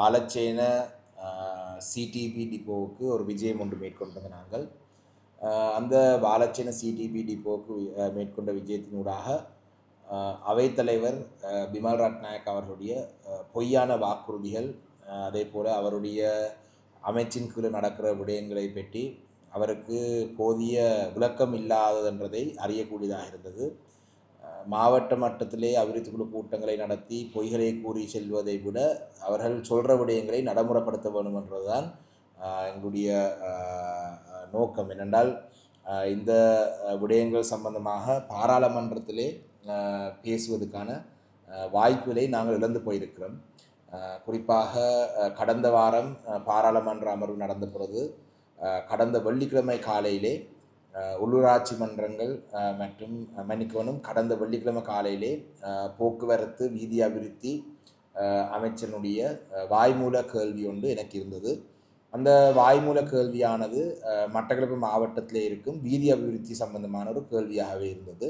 பாலச்சேன CDP டிப்போவுக்கு ஒரு விஜயம் ஒன்று மேற்கொண்டது நாங்கள். அந்த பாலச்சேன சிடிபி டிப்போவுக்கு மேற்கொண்ட விஜயத்தினூடாக அவைத்தலைவர் பிமல் ரட்நாயக் அவர்களுடைய பொய்யான வாக்குறுதிகள் அதே போல் அவருடைய அமைச்சின் கீழே நடக்கிற விடயங்களை பற்றி அவருக்கு போதிய விளக்கம் இல்லாததென்றதை அறியக்கூடியதாக இருந்தது. மாவட்ட மட்டத்திலே அபிவிருத்தி குழு கூட்டங்களை நடத்தி பொய்களை கூறி செல்வதை விட அவர்கள் சொல்கிற விடயங்களை நடைமுறைப்படுத்த வேண்டும் என்றதுதான் எங்களுடைய நோக்கம். என்னென்றால் இந்த விடயங்கள் சம்பந்தமாக பாராளுமன்றத்திலே பேசுவதற்கான வாய்ப்புகளை நாங்கள் இழந்து போயிருக்கிறோம். குறிப்பாக கடந்த வாரம் பாராளுமன்ற அமர்வு நடந்த பிறகு கடந்த வெள்ளிக்கிழமை காலையிலே உள்ளூராட்சி மன்றங்கள் மற்றும் மன்னிக்கவனும் கடந்த வெள்ளிக்கிழமை காலையிலே போக்குவரத்து வீதி அபிவிருத்தி அமைச்சனுடைய வாய்மூல கேள்வி ஒன்று எனக்கு இருந்தது. அந்த வாய்மூல கேள்வியானது மட்டக்களப்பு மாவட்டத்திலே இருக்கும் வீதி அபிவிருத்தி சம்பந்தமான ஒரு கேள்வியாகவே இருந்தது.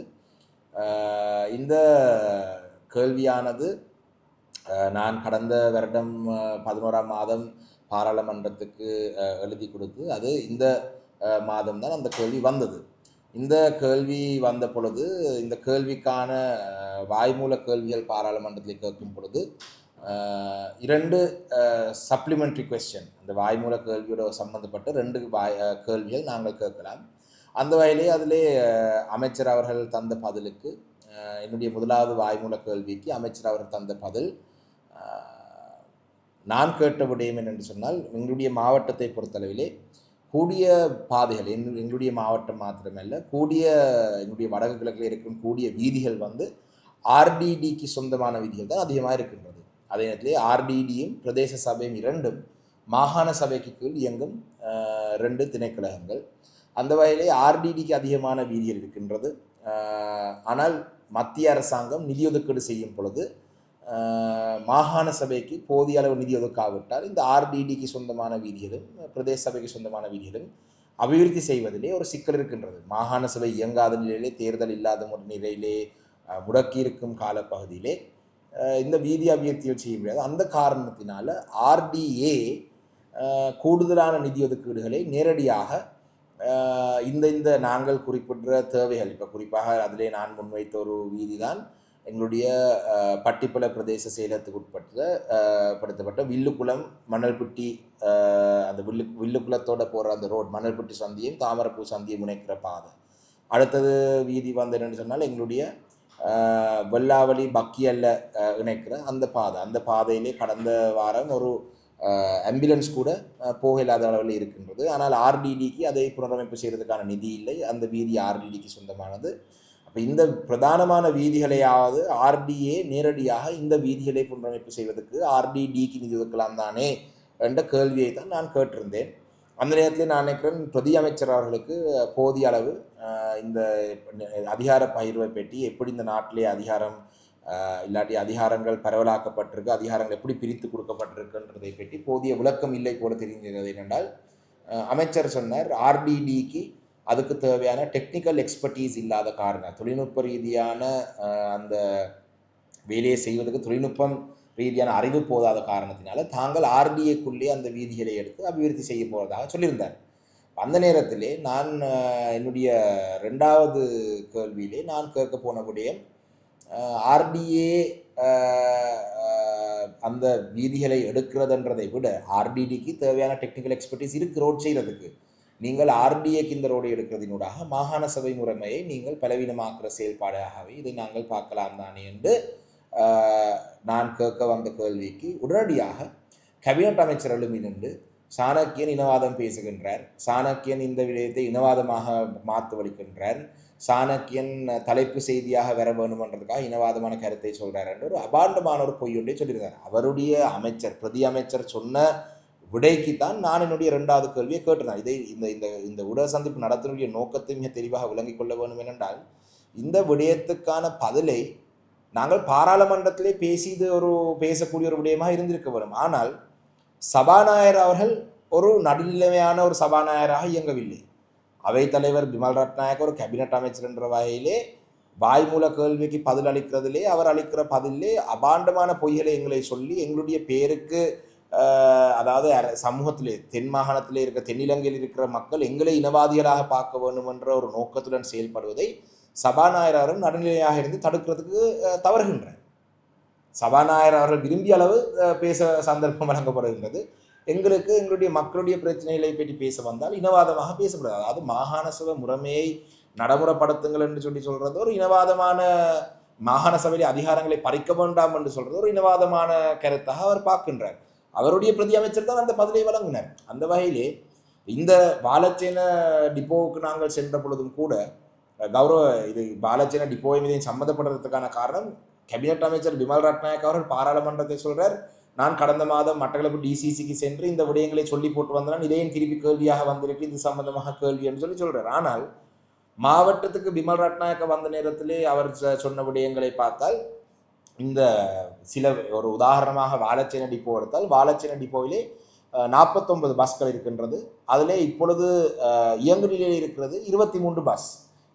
இந்த கேள்வியானது நான் கடந்த வருடம் பதினோராம் மாதம் பாராளுமன்றத்துக்கு எழுதி கொடுத்து அது இந்த மாதம் தான் அந்த கேள்வி வந்தது. இந்த கேள்வி வந்த பொழுது இந்த கேள்விக்கான வாய்மூல கேள்விகள் பாராளுமன்றத்தில் கேட்கும் பொழுது இரண்டு சப்ளிமெண்ட்ரி கொஸ்டின் அந்த வாய்மூல கேள்வியோட சம்மந்தப்பட்ட ரெண்டு வாய் கேள்வியை கேள்விகள் நாங்கள் கேட்கலாம். அந்த வகையிலே அதிலே அமைச்சர் அவர்கள் தந்த பதிலுக்கு என்னுடைய முதலாவது வாய்மூல கேள்விக்கு அமைச்சர் அவர்கள் தந்த பதில் நான் கேட்ட விடயம் என்னென்று சொன்னால் எங்களுடைய மாவட்டத்தை பொறுத்தளவிலே கூடிய பாதைகள் எங்க எங்களுடைய மாவட்டம் மாத்திரமல்ல கூடிய எங்களுடைய வடக்கு கிழக்கில் இருக்கும் கூடிய வீதிகள் வந்து ஆர்டிடிக்கு சொந்தமான வீதிகள் தான் அதிகமாக இருக்கின்றது. அதே நேரத்திலே ஆர்டிடியும் பிரதேச சபையும் இரண்டும் மாகாண சபைக்கு கீழ் இயங்கும் ரெண்டு திணைக்கழகங்கள். அந்த வகையிலே ஆர்டிடிக்கு அதிகமான வீதிகள் இருக்கின்றது. ஆனால் மத்திய அரசாங்கம் நிதி ஒதுக்கீடு செய்யும் பொழுது மாகாண சபைக்கு போதிய அளவு நிதி ஒதுக்காவிட்டால் இந்த ஆர்டிடிக்கு சொந்தமான வீதிகளும் பிரதேச சபைக்கு சொந்தமான வீதிகளும் அபிவிருத்தி செய்வதிலே ஒரு சிக்கல் இருக்கின்றது. மாகாண சபை இயங்காத நிலையிலே தேர்தல் இல்லாத ஒரு நிலையிலே முடக்கியிருக்கும் காலப்பகுதியிலே இந்த வீதி அபிவிருத்திகள் செய்ய முடியாது. அந்த காரணத்தினால ஆர்டிஏ கூடுதலான நிதி ஒதுக்கீடுகளை நேரடியாக இந்த இந்த நாங்கள் குறிப்பிடுற தேவைகள் இப்போ குறிப்பாக அதிலே நான் முன்வைத்த ஒரு வீதி தான் எங்களுடைய பட்டிப்பள பிரதேச செயலகத்துக்கு உட்பட்ட படுத்தப்பட்ட வில்லுக்குளம் மணல்பட்டி அந்த வில்லு வில்லுக்குளத்தோட போகிற அந்த ரோட் மணல்பட்டி சந்தியும் தாமரப்பூ சந்தியும் முனைக்கிற பாதை. அடுத்தது வீதி வந்து சொன்னால் எங்களுடைய வெள்ளாவளி பக்கியல்ல இணைக்கிற அந்த பாதை. அந்த பாதையிலே கடந்த வாரம் ஒரு ஆம்புலன்ஸ் கூட போக இல்லாத அளவில் இருக்கின்றது. ஆனால் ஆர்டிடிக்கு அதை புனரமைப்பு செய்கிறதுக்கான நிதி இல்லை. அந்த வீதி ஆர்டிடிக்கு சொந்தமானது. அப்போ இந்த பிரதானமான வீதிகளையாவது ஆர்டிஏ நேரடியாக இந்த வீதிகளை புனரமைப்பு செய்வதற்கு ஆர்டிடிக்கு நிதி ஒதுக்கலாம் தானே என்ற கேள்வியை தான் நான் கேட்டிருந்தேன். அந்த நேரத்தில் நான் நினைக்கிறேன் பிரதி அமைச்சர் அவர்களுக்கு போதிய அளவு இந்த அதிகார பகிர்வை பற்றி எப்படி இந்த நாட்டிலே அதிகாரம் இல்லாட்டி அதிகாரங்கள் பரவலாக்கப்பட்டிருக்கு அதிகாரங்கள் எப்படி பிரித்து கொடுக்கப்பட்டிருக்குன்றதை பற்றி போதிய விளக்கம் இல்லை போல தெரிகிறது என்னென்றால் அமைச்சர் சொன்னார் ஆர்டிடிக்கு அதுக்கு தேவையான டெக்னிக்கல் எக்ஸ்பர்டீஸ் இல்லாத காரணம். தொழில்நுட்ப ரீதியான அந்த வேலையை செய்வதற்கு தொழில்நுட்பம் ரீதியான அறிவு போதாத காரணத்தினால தாங்கள் ஆர்டிஏக்குள்ளே அந்த வீதிகளை எடுத்து அபிவிருத்தி செய்ய போவதாக சொல்லியிருந்தார். அந்த நேரத்திலே நான் என்னுடைய ரெண்டாவது கேள்வியிலே நான் கேட்க போன விடயம் ஆர்டிஏ அந்த வீதிகளை எடுக்கிறதுன்றதை விட ஆர்டிடிக்கு தேவையான டெக்னிக்கல் எக்ஸ்பர்டீஸ் இருக்கு ரோட் செய்கிறதுக்கு நீங்கள் ஆர்டிஏ கிந்தரோடு ரோடு எடுக்கிறதினூடாக மாகாண சபை முறைமையை நீங்கள் பலவீனமாக்குற செயல்பாடாகவே இதை நாங்கள் பார்க்கலாம் தானே என்று நான் கேட்க வந்த கேள்விக்கு உடனடியாக கேபினட் அமைச்சர் எழுமி நின்று சாணக்கியன் இனவாதம் பேசுகின்றார் சாணக்கியன் இந்த விடயத்தை இனவாதமாக மாற்று வலிக்கின்றார் சாணக்கியன் தலைப்பு செய்தியாக வர வேணுமன்றதுக்காக இனவாதமான கருத்தை சொல்கிறார் என்று ஒரு அபாண்டமான ஒரு பொய் ஒன்றை சொல்லியிருந்தார். அவருடைய அமைச்சர் பிரதி அமைச்சர் சொன்ன விடைக்கு தான் நான் என்னுடைய இரண்டாவது கேள்வியை கேட்டிருந்தேன். இதை இந்த இந்த இந்த உடல் சந்திப்பு நடத்தினுடைய நோக்கத்தை மிக தெளிவாக விளங்கிக் கொள்ள வேண்டும் என்னென்றால் இந்த விடயத்துக்கான பதிலை நாங்கள் பாராளுமன்றத்திலே பேசி இது ஒரு பேசக்கூடிய ஒரு விடயமாக இருந்திருக்க வேண்டும். ஆனால் சபாநாயகர் அவர்கள் ஒரு நடுநிலைமையான ஒரு சபாநாயகராக இயங்கவில்லை. அவைத்தலைவர் பிமல் ரட்நாயக் ஒரு கேபினட் அமைச்சர் என்ற வகையிலே வாய்மூல கேள்விக்கு பதில் அளிக்கிறதிலே அவர் அளிக்கிற பதிலே அபாண்டமான பொய்களை எங்களை சொல்லி எங்களுடைய பேருக்கு அதாவது சமூகத்திலே தென் மாகாணத்திலே இருக்க தென்னிலங்கையில் இருக்கிற மக்கள் எங்களை இனவாதிகளாக பார்க்க வேண்டும் என்ற ஒரு நோக்கத்துடன் செயல்படுவதை சபாநாயகரும் நடுநிலையாக இருந்து தடுக்கிறதுக்கு தவறுகின்றனர். சபாநாயகர் அவர்கள் விரும்பிய அளவு பேச சந்தர்ப்பம் வழங்கப்படுகின்றது. எங்களுக்கு எங்களுடைய மக்களுடைய பிரச்சனைகளை பற்றி பேச வந்தால் இனவாதமாக பேசப்படாது. அதாவது மாகாண சபை முறைமையை நடைமுறைப்படுத்துங்கள் என்று சொல்லி சொல்றது ஒரு இனவாதமான மாகாண சபையில் அதிகாரங்களை பறிக்க வேண்டாம் என்று சொல்றது ஒரு இனவாதமான கருத்தாக அவர் பார்க்கின்றார். அவருடைய பிரதி அமைச்சர் தான் அந்த பதிலை வழங்கினார். அந்த வகையிலே இந்த பாலச்சேன டிப்போவுக்கு நாங்கள் சென்ற பொழுதும் கூட கௌரவ இது பாலச்சேன டிப்போவை மீது சம்மந்தப்படுறதுக்கான காரணம் கேபினட் அமைச்சர் பிமல் ரட்நாயக் அவர்கள் பாராளுமன்றத்தை சொல்றார் நான் கடந்த மாதம் மட்டக்களப்பு டிசிசிக்கு சென்று இந்த விடயங்களை சொல்லி போட்டு வந்தனால் இதையும் திருப்பி கேள்வியாக வந்திருக்கு இது சம்பந்தமாக கேள்வி என்று சொல்லி சொல்றார். ஆனால் மாவட்டத்துக்கு பிமல் ரட்நாயக்க வந்த நேரத்திலே அவர் சொன்ன விடயங்களை பார்த்தால் இந்த சில ஒரு உதாரணமாக வாழச்சேன டிப்போ எடுத்தால் வாழச்சேன டிப்போவிலே நாற்பத்தொன்பது பஸ்கள் இருக்கின்றது. அதிலே இப்பொழுது இயங்கு நிலையில் இருக்கிறது இருபத்தி மூன்று பஸ்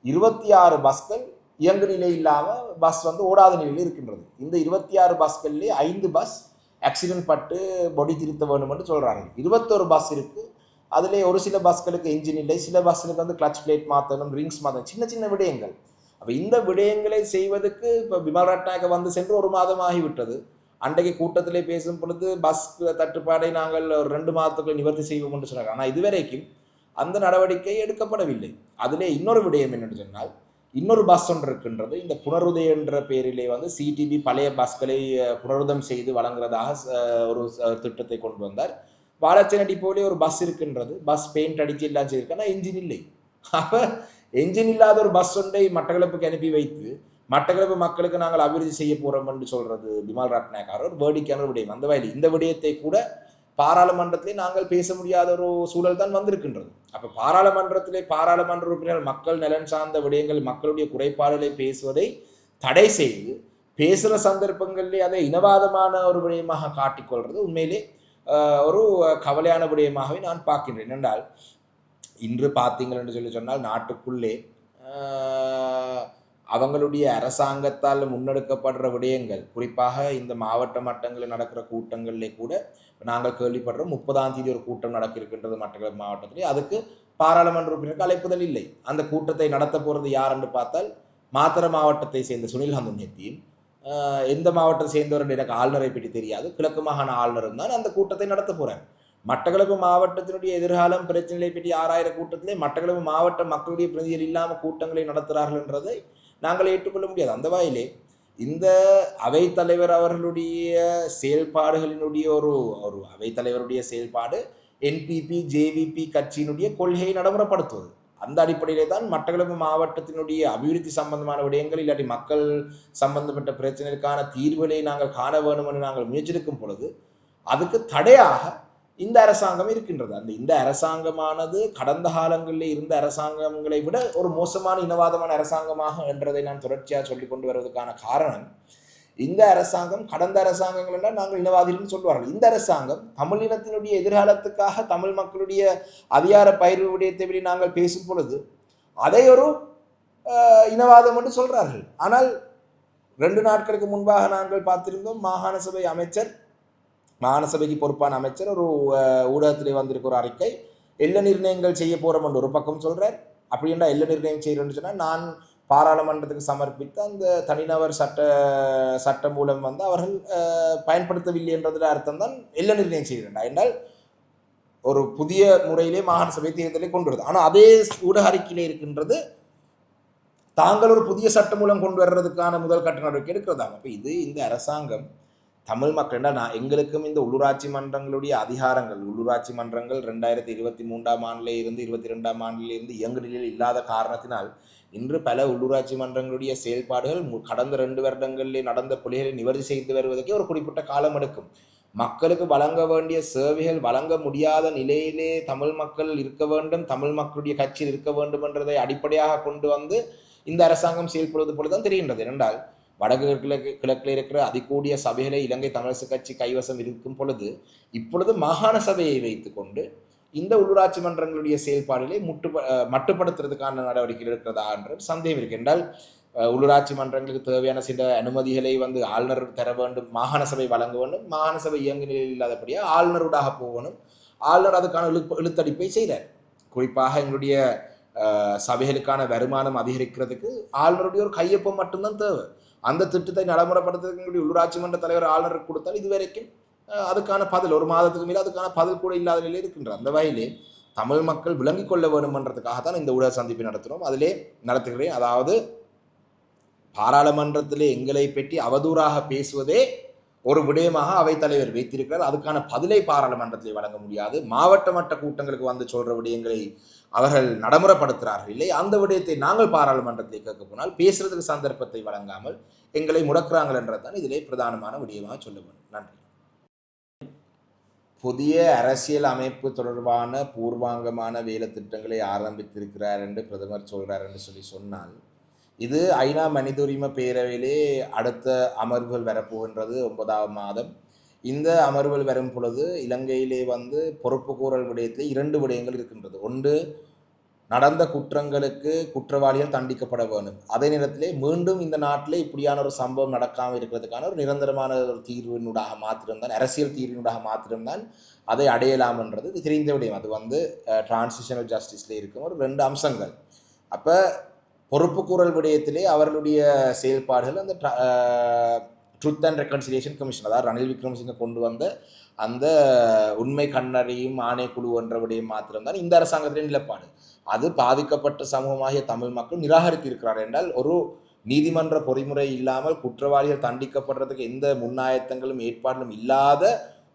இருபத்தி ஆறு பஸ்கள் இயங்கு நிலை இல்லாமல் பஸ் வந்து ஓடாத நிலையில் இருக்கின்றது. இந்த இருபத்தி ஆறு பஸ்கள்லேயே ஐந்து பஸ் ஆக்சிடென்ட் பட்டு பொடி திருத்த வேண்டும் என்று சொல்கிறாங்க இருபத்தொரு பஸ் இருக்குது அதிலே ஒரு சில பஸ்களுக்கு இன்ஜின் இல்லை சில பஸ்ஸுக்கு வந்து கிளச் பிளேட் மாற்றணும் ரிங்ஸ் மாற்றணும் சின்ன சின்ன விடயங்கள். அப்போ இந்த விடயங்களை செய்வதற்கு இப்போ விமல் ரட்நாயக்க வந்து சென்று ஒரு மாதம் ஆகிவிட்டது அன்றைக்கு கூட்டத்திலே பேசும் பொழுது பஸ் தட்டுப்பாடை நாங்கள் ஒரு ரெண்டு மாதத்துக்குள்ள நிவர்த்தி செய்வோம் என்று சொன்னார் ஆனால் இதுவரைக்கும் அந்த நடவடிக்கை எடுக்கப்படவில்லை. அதிலே இன்னொரு விடயம் என்னென்னு சொன்னால் இன்னொரு பஸ் ஒன்று இருக்கின்றது. இந்த புனருதய என்ற பேரிலே வந்து சிடிபி பழைய பஸ்களை புனருதம் செய்து வழங்குறதாக ஒரு திட்டத்தை கொண்டு வந்தார். வாழச்சேன போலே ஒரு பஸ் இருக்கின்றது. பஸ் பெயிண்ட் அடித்து எல்லாம் செய்திருக்கு ஆனால் இன்ஜின் இல்லை. அப்போ என்ஜின் இல்லாத ஒரு பஸ் ஒன்றை மட்டக்களப்புக்கு அனுப்பி வைத்து மட்டக்களப்பு மக்களுக்கு நாங்கள் அபிவிருத்தி செய்ய போகிறோம் என்று சொல்றது பிமால் ரட்நாயக்கார் ஒரு வேடிக்கையான விடயம். அந்த வகையில் இந்த விடயத்தை கூட பாராளுமன்றத்திலே நாங்கள் பேச முடியாத ஒரு சூழல் தான் வந்திருக்கின்றது. அப்போ பாராளுமன்றத்திலே பாராளுமன்ற உறுப்பினர் மக்கள் நலன் சார்ந்த விடயங்கள் மக்களுடைய குறைபாடுகளை பேசுவதை தடை செய்து பேசுகிற சந்தர்ப்பங்களிலே அதை இனவாதமான ஒரு விடயமாக காட்டிக்கொள்வது உண்மையிலே ஒரு கவலையான விடயமாகவே நான் பார்க்கின்றேன். என்றால் இன்று பார்த்தீங்கள் என்று சொல்லி சொன்னால் நாட்டுக்குள்ளே அவங்களுடைய அரசாங்கத்தால் முன்னெடுக்கப்படுற விடயங்கள் குறிப்பாக இந்த மாவட்ட மட்டங்களில் நடக்கிற கூட்டங்களிலே கூட நாங்கள் கேள்விப்படுறோம். முப்பதாம் தேதி ஒரு கூட்டம் நடக்க இருக்கின்றது மட்டக்களப்பு மாவட்டத்திலே. அதுக்கு பாராளுமன்ற உறுப்பினருக்கு அழைப்புதல் இல்லை. அந்த கூட்டத்தை நடத்த போகிறது யார் என்று பார்த்தால் மாத்திர மாவட்டத்தை சேர்ந்த சுனில் ஹந்துன்யத்தியும் எந்த மாவட்டத்தை சேர்ந்தவர் எனக்கு ஆளுநரை பற்றி தெரியாது. கிழக்கு மாகாண ஆளுநரும் தான் அந்த கூட்டத்தை நடத்த போகிறார் மட்டக்களப்பு மாவட்டத்தினுடைய எதிர்காலம் பிரச்சனைகளை பற்றி ஆறாயிர கூட்டத்திலே மட்டக்களப்பு மாவட்ட மக்களுடைய பிரதிநிதிகள் இல்லாமல் கூட்டங்களை நடத்துகிறார்கள் என்றதை நாங்கள் ஏற்றுக்கொள்ள முடியாது. அந்த வாயிலே இந்த அவைத்தலைவர் அவர்களுடைய செயல்பாடுகளினுடைய ஒரு ஒரு அவைத்தலைவருடைய செயல்பாடு என்பிபி ஜேவிபி கட்சியினுடைய கொள்கையை நடைமுறைப்படுத்துவது. அந்த அடிப்படையிலே தான் மட்டக்களப்பு மாவட்டத்தினுடைய அபிவிருத்தி சம்பந்தமான விடயங்கள் இல்லாட்டி மக்கள் சம்பந்தப்பட்ட பிரச்சனைக்கான தீர்வுகளை நாங்கள் காண வேண்டும் என்று நாங்கள் முயற்சிக்கும் பொழுது அதுக்கு தடையாக இந்த அரசாங்கம் இருக்கின்றது. அந்த இந்த அரசாங்கமானது கடந்த காலங்களில் இருந்த அரசாங்கங்களை விட ஒரு மோசமான இனவாதமான அரசாங்கமாக என்றதை நான் தொடர்ச்சியாக சொல்லி கொண்டு வருவதற்கான காரணம் இந்த அரசாங்கம் கடந்த அரசாங்கங்கள் எல்லாம் நாங்கள் இனவாதிகள்னு சொல்லுவார்கள் இந்த அரசாங்கம் தமிழ் இனத்தினுடைய எதிர்காலத்துக்காக தமிழ் மக்களுடைய அதிகார பயிர்வு விடயத்தை பற்றி நாங்கள் பேசும் பொழுது அதை ஒரு இனவாதம் என்று சொல்கிறார்கள் ஆனால் ரெண்டு நாட்களுக்கு முன்பாக நாங்கள் பார்த்திருந்தோம் மாகாண சபை அமைச்சர் மாகாண சபைக்கு பொறுப்பான அமைச்சர் ஒரு ஊடகத்திலே வந்திருக்க ஒரு அறிக்கை எல்ல நிர்ணயங்கள் செய்ய போகிறோம் என்று ஒரு பக்கம் சொல்கிறார் அப்படின்னா எல்ல நிர்ணயம் செய்யறேன்னு சொன்னால் நான் பாராளுமன்றத்துக்கு சமர்ப்பித்த அந்த தனிநபர் சட்ட சட்ட மூலம் வந்து அவர்கள் பயன்படுத்தவில்லை என்றதில் அர்த்தம் தான் எல்ல நிர்ணயம் செய்கிறேன் என்றால் ஒரு புதிய முறையிலே மாகாண சபை தேர்தலை கொண்டு வருது ஆனால் அதே ஊடக அறிக்கையிலே இருக்கின்றது தாங்கள் ஒரு புதிய சட்டம் மூலம் கொண்டு வர்றதுக்கான முதல் கட்ட நடவடிக்கை எடுக்கிறதாங்க அப்போ இது இந்த அரசாங்கம் தமிழ் மக்கள் நான் எங்களுக்கும் இந்த உள்ளூராட்சி மன்றங்களுடைய அதிகாரங்கள் உள்ளூராட்சி மன்றங்கள் ரெண்டாயிரத்தி இருபத்தி மூன்றாம் ஆண்டிலே இருந்து இருபத்தி ரெண்டாம் ஆண்டிலே இருந்து இயங்கு நிலையில் இல்லாத காரணத்தினால் இன்று பல உள்ளூராட்சி மன்றங்களுடைய செயல்பாடுகள் மு- கடந்த ரெண்டு வருடங்களிலே நடந்த புலிகளை நிவர்த்தி செய்து வருவதற்கே ஒரு குறிப்பிட்ட காலம் எடுக்கும். மக்களுக்கு வழங்க வேண்டிய சேவைகள் வழங்க முடியாத நிலையிலே தமிழ் மக்கள் இருக்க வேண்டும் தமிழ் மக்களுடைய கட்சியில் இருக்க வேண்டும் என்றதை அடிப்படையாக கொண்டு வந்து இந்த அரசாங்கம் செயல்படுவது போல தான் தெரிகின்றது. என்றால் வடகிழக்கு கிழக்கு கிழக்கில் இருக்கிற அதிகூடிய சபைகளை இலங்கை தமிழரசு கட்சி கைவசம் இருக்கும் பொழுது இப்பொழுது மாகாண சபையை வைத்துக்கொண்டு இந்த உள்ளூராட்சி மன்றங்களுடைய செயல்பாடுகளை முட்டு மட்டுப்படுத்துறதுக்கான நடவடிக்கைகள் இருக்கிறதா என்ற சந்தேகம் இருக்கு. என்றால் உள்ளூராட்சி மன்றங்களுக்கு தேவையான சில அனுமதிகளை வந்து ஆளுநர் தர வேண்டும் மாகாண சபை வழங்க வேண்டும் மாகாண சபை இயங்கு நிலையில் இல்லாதபடியாக ஆளுநருடாக போகணும் ஆளுநர் அதுக்கான இழு இழுத்தடிப்பை செய்கிறார் குறிப்பாக எங்களுடைய சபைகளுக்கான வருமானம் அதிகரிக்கிறதுக்கு ஆளுநருடைய ஒரு கையொப்பம் மட்டும்தான் தேவை. அந்த திட்டத்தை நடைமுறைப்படுத்துறதுக்கு உள்ளூராட்சி மன்ற தலைவர் ஆளுநர் கொடுத்தால் இதுவரைக்கும் அதுக்கான பதில் ஒரு மாதத்துக்கு மேலே அதுக்கான பதில் கூட இல்லாத நிலையில் இருக்கின்ற அந்த வகையிலே தமிழ் மக்கள் விளங்கிக் கொள்ள வேண்டும்ன்றதுக்காக தான் இந்த ஊடக சந்திப்பை நடத்துகிறோம். அதிலே நடத்துகிறேன். அதாவது பாராளுமன்றத்திலே எங்களை பற்றி அவதூறாக பேசுவதே ஒரு விடயமாக அவைத்தலைவர் வைத்திருக்கிறார். அதுக்கான பதிலை பாராளுமன்றத்தில் வழங்க முடியாது. மாவட்ட மட்ட கூட்டங்களுக்கு வந்து சொல்ற விடயங்களை அவர்கள் நடைமுறைப்படுத்துகிறார்கள். இல்லை அந்த விடயத்தை நாங்கள் பாராளுமன்றத்தை கேட்க போனால் பேசுறதுக்கு சந்தர்ப்பத்தை வழங்காமல் எங்களை முடக்கிறாங்கள் என்றதான் இதிலே பிரதானமான விடயமாக சொல்ல வேண்டும். நன்றி. புதிய அரசியல் அமைப்பு தொடர்பான பூர்வாங்கமான வேலை திட்டங்களை ஆரம்பித்திருக்கிறார் என்று பிரதமர் சொல்கிறார் என்று சொல்லி சொன்னால் இது ஐநா மனித உரிமை பேரவையிலே அடுத்த அமர்வுகள் வரப்போகின்றது ஒன்பதாம் மாதம். இந்த அமர்வுகள் வரும் பொழுது இலங்கையிலே வந்து பொறுப்பு கூறல் விடயத்தில் இரண்டு விடயங்கள் இருக்கின்றது. ஒன்று நடந்த குற்றங்களுக்கு குற்றவாளிகள் தண்டிக்கப்பட வேண்டும். அதே நேரத்திலே மீண்டும் இந்த நாட்டிலே இப்படியான ஒரு சம்பவம் நடக்காமல் இருக்கிறதுக்கான ஒரு நிரந்தரமான ஒரு தீர்வினூடாக மாத்திரம்தான் அரசியல் தீர்வினூடாக மாத்திரம்தான் அதை அடையலாம் என்றது தெரிந்த விடயம். அது வந்து டிரான்சிஷனல் ஜஸ்டிஸில் இருக்கும் ஒரு ரெண்டு அம்சங்கள். அப்போ பொறுப்புக்கூறல் விடயத்திலே அவர்களுடைய செயல்பாடுகள் அந்த ட்ருத் அண்ட் ரெக்கன்சிலியேஷன் கமிஷன் அதாவது ரணில் விக்ரமசிங்கை கொண்டு வந்த அந்த உண்மை கண்ணறியும் ஆணைக்குழு என்ற விடயம் மாத்திரம்தான் இந்த அரசாங்கத்தின் நிலப்பாடு. அது பாதிக்கப்பட்ட சமூகமாகிய தமிழ் மக்கள் நிராகரித்து இருக்கிறார் என்றால் ஒரு நீதிமன்ற பொறிமுறை இல்லாமல் குற்றவாளிகள் தண்டிக்கப்படுறதுக்கு எந்த முன்னாயத்தங்களும் ஏற்பாடும் இல்லாத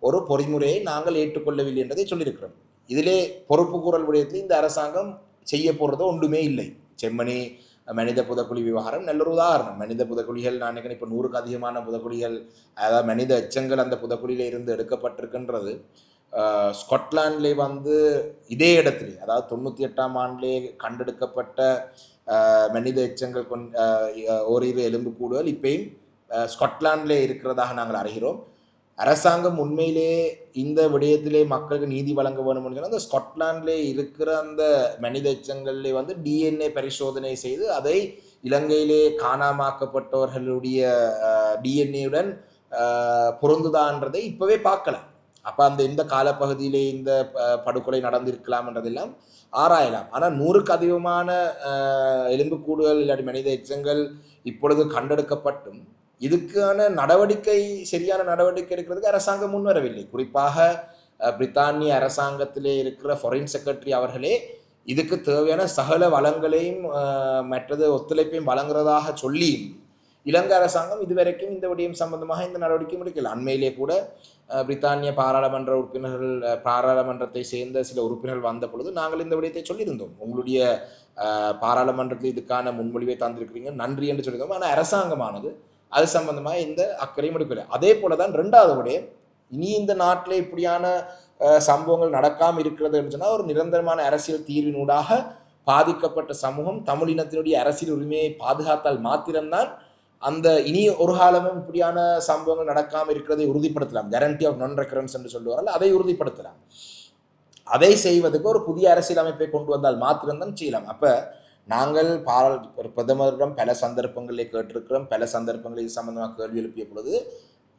ஒரு பொறிமுறையை நாங்கள் ஏற்றுக்கொள்ளவில்லை என்றதை சொல்லியிருக்கிறோம். இதிலே பொறுப்பு கூறல் விடயத்தில் இந்த அரசாங்கம் செய்ய போகிறதோ ஒன்றுமே இல்லை. செம்மணி மனித புதக்குழி விவகாரம் நல்ல ஒரு உதாரணம். மனித புதக்குழிகள் நான் நினைக்கிறேன் இப்போ நூறுக்கு அதிகமான புதக்குழிகள் அதாவது மனித எச்சங்கள் அந்த புதக்குழியில இருந்து எடுக்கப்பட்டிருக்கின்றது. ஸ்காட்லாண்ட்லேயே வந்து இதே இடத்துல அதாவது தொண்ணூற்றி எட்டாம் ஆண்டிலே கண்டெடுக்கப்பட்ட மனித எச்சங்கள் கொண் ஓரிரு ஓரிரு கூடுதல் இப்பயும் ஆஹ் இருக்கிறதாக நாங்கள் அறிகிறோம். அரசாங்கம் உண்மையிலே இந்த விடயத்திலே மக்களுக்கு நீதி வழங்க வேணும்னு சொன்னால் அந்த ஸ்காட்லாண்டிலே இருக்கிற அந்த மனித எச்சங்களிலே வந்து டிஎன்ஏ பரிசோதனை செய்து அதை இலங்கையிலே காணாமாக்கப்பட்டவர்களுடைய டிஎன்ஏயுடன் பொருந்துதான்றதை இப்போவே பார்க்கலாம். அப்போ அந்த இந்த காலப்பகுதியிலே இந்த படுகொலை படுகொலை நடந்திருக்கலாம்ன்றதெல்லாம் ஆராயலாம். ஆனால் நூறுக்கு அதிகமான எலும்புக்கூடுகள் இல்லாட்டி மனித எச்சங்கள் இப்பொழுது கண்டெடுக்கப்பட்டும் இதுக்கான நடவடிக்கை சரியான நடவடிக்கை எடுக்கிறதுக்கு அரசாங்கம் முன்வரவில்லை. குறிப்பாக பிரித்தானிய அரசாங்கத்திலே இருக்கிற ஃபாரின் செக்ரட்டரி அவர்களே இதுக்கு தேவையான சகல வளங்களையும் மற்றது ஒத்துழைப்பையும் வழங்குறதாக சொல்லி இலங்கை அரசாங்கம் இதுவரைக்கும் இந்த விடயம் சம்பந்தமாக இந்த நடவடிக்கையும் முடிக்கல அண்மையிலே கூட பிரித்தானிய பாராளுமன்ற உறுப்பினர்கள் பாராளுமன்றத்தை சேர்ந்த சில உறுப்பினர்கள் வந்த பொழுது நாங்கள் இந்த விடயத்தை சொல்லியிருந்தோம். உங்களுடைய பாராளுமன்றத்தில் இதுக்கான முன்மொழிவை தந்திருக்கிறீங்க நன்றி என்று சொல்லியிருந்தோம். ஆனால் அரசாங்கமானது அது சம்பந்தமாக எந்த அக்கறையும் எடுக்கல. அதே போல தான் ரெண்டாவது விடயம் இனி இந்த நாட்டில் இப்படியான சம்பவங்கள் நடக்காமல் இருக்கிறது சொன்னால் ஒரு நிரந்தரமான அரசியல் தீர்வினூடாக பாதிக்கப்பட்ட சமூகம் தமிழினத்தினுடைய அரசியல் உரிமையை பாதுகாத்தால் மாத்திரம்தான் அந்த இனி ஒரு காலமும் இப்படியான சம்பவங்கள் நடக்காமல் இருக்கிறதை உறுதிப்படுத்தலாம். கேரண்டி ஆஃப் நான் ரெக்கரன்ஸ் என்று சொல்லுவார்கள். அதை உறுதிப்படுத்தலாம். அதை செய்வதற்கு ஒரு புதிய அரசியல் அமைப்பை கொண்டு வந்தால் மாத்திரம்தான் செய்யலாம் அப்ப நாங்கள் பாராள் பிரதமரிடம் பல சந்தர்ப்பங்களில் கேட்டிருக்கிறோம். பல சந்தர்ப்பங்களில் இது சம்பந்தமாக கேள்வி எழுப்பிய பொழுது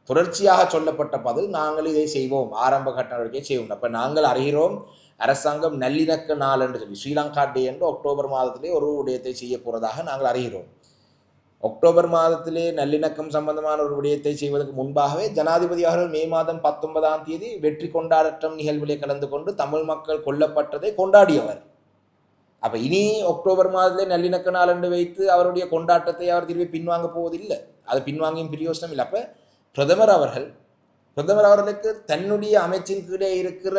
தொடர்ச்சியாக சொல்லப்பட்ட பதில் நாங்கள் இதை செய்வோம். ஆரம்ப கட்ட நடவடிக்கை செய்வோம். அப்ப நாங்கள் அறிகிறோம் அரசாங்கம் நல்லிணக்க நாள் என்று சொல்லி ஸ்ரீலங்கா டே என்று அக்டோபர் மாதத்திலே ஒரு உடையத்தை செய்ய போறதாக நாங்கள் அறிகிறோம். அக்டோபர் மாதத்திலே நல்லிணக்கம் சம்பந்தமான ஒரு விடயத்தை செய்வதற்கு முன்பாகவே ஜனாதிபதி அவர்கள் மே மாதம் பத்தொன்பதாம் தேதி வெற்றி கொண்டாட்டம் நிகழ்விலே கலந்து கொண்டு தமிழ் மக்கள் கொல்லப்பட்டதை கொண்டாடியவர். அப்ப இனி அக்டோபர் மாதத்திலே நல்லிணக்க நாள் என்று வைத்து அவருடைய கொண்டாட்டத்தை அவர் திரும்பி பின்வாங்க போவதில்லை. அது பின்வாங்கியும் பிரியோசனம் இல்லை. அப்ப பிரதமர் அவர்கள் பிரதமர் அவர்களுக்கு தன்னுடைய அமைச்சின் கீழே இருக்கிற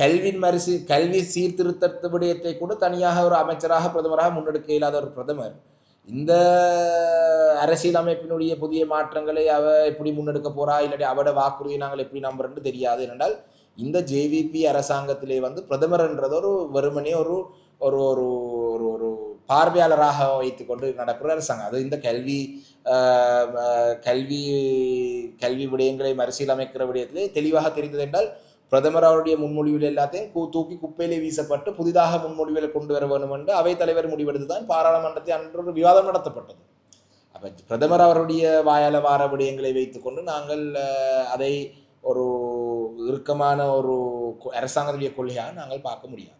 கல்வி மரிசி கல்வி சீர்திருத்த விடயத்தை கூட தனியாக ஒரு அமைச்சராக பிரதமராக முன்னெடுக்க இயலாத ஒரு பிரதமர். இந்த அரசியலமைப்பினுடைய புதிய மாற்றங்களை அவ எப்படி முன்னெடுக்க போறா? இல்லாட்டி அவட வாக்குறுதியை நாங்கள் எப்படி நம்புறோம்னு தெரியாது. ஏனென்றால் இந்த ஜேவிபி அரசாங்கத்திலே வந்து பிரதமர்ன்றது ஒரு வெறுமனே ஒரு ஒரு ஒரு ஒரு ஒரு பார்வையாளராக வைத்துக்கொண்டு நடக்கிற அரசாங்கம். அது இந்த கல்வி கல்வி கல்வி விடயங்களை மறுசீலமைக்கிற விடயத்திலே தெளிவாக தெரிந்தது என்றால் பிரதமர் அவருடைய முன்மொழிவுகள் எல்லாத்தையும் கூ- தூக்கி குப்பையிலே வீசப்பட்டு புதிதாக முன்மொழிவுகளை கொண்டு வர வேண்டும் என்று அவைத்தலைவர் முடிவெடுத்து தான் பாராளுமன்றத்தில் அன்று விவாதம் நடத்தப்பட்டது. அப்போ பிரதமர் அவருடைய வாயால வார விடயங்களை வைத்துக்கொண்டு நாங்கள் அதை ஒரு இறுக்கமான ஒரு கொ- அரசாங்கத்துடைய கொள்கையாக நாங்கள் பார்க்க முடியாது.